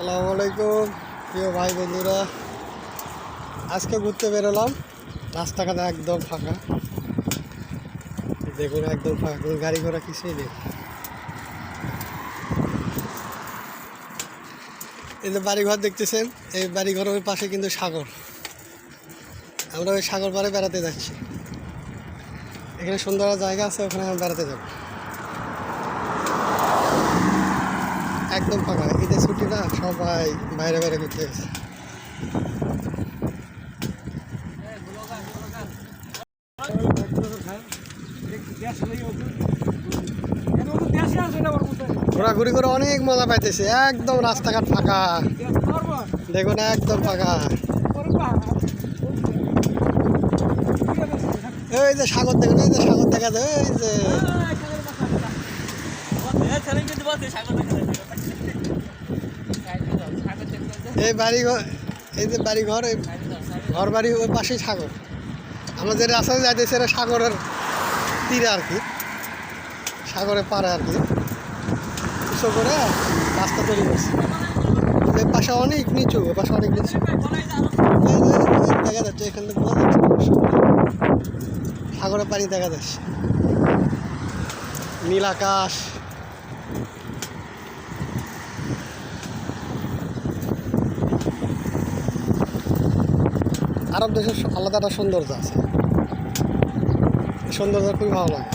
আসসালামু আলাইকুম। প্রিয় ভাই বন্ধুরা, আজকে ঘুরতে বেরোলাম। রাস্তাঘাট একদম ফাঁকা। দেখুন একদম ফাঁকা, কোনো গাড়ি ঘোড়া কিছুই নেই। এই যে বাড়িঘর দেখতেছেন, এই বাড়িঘরের পাশে কিন্তু সাগর। আমরা ওই সাগর পাড়ে বেড়াতে যাচ্ছি। এখানে সুন্দর জায়গা আছে, ওখানে আমরা বেড়াতে যাব। একদম ফাঁকা ঈদের ছুটি সবাই বাইরে বাইরে ঘুরতে গেছে। ঘোরাঘুরি করে অনেক মজা পাইতেছে, একদম রাস্তাঘাট ফাঁকা। দেখুন, একদম ফাঁকা। এই যে সাগর, দেখুন, এই যে সাগর দেখা যায়, এই যে। এই বাড়ি এই যে বাড়ি ঘর এই ঘর বাড়ি ওই পাশেই সাগর। আমাদের রাস্তায় যাইতেছে এটা সাগরের তীরে আর কি, সাগরের পাড়ে আর কি। উঁচু করে রাস্তা তৈরি করছে। এই পাশে অনেক নিচু, ওই পাশে অনেক নিচু। দেখা যাচ্ছে, এখান থেকে যাচ্ছে। সাগরের পানি দেখা যাচ্ছে। নীল আকাশ। আরব দেশের আলাদা একটা সৌন্দর্য আছে। সৌন্দর্য খুবই ভালো লাগে।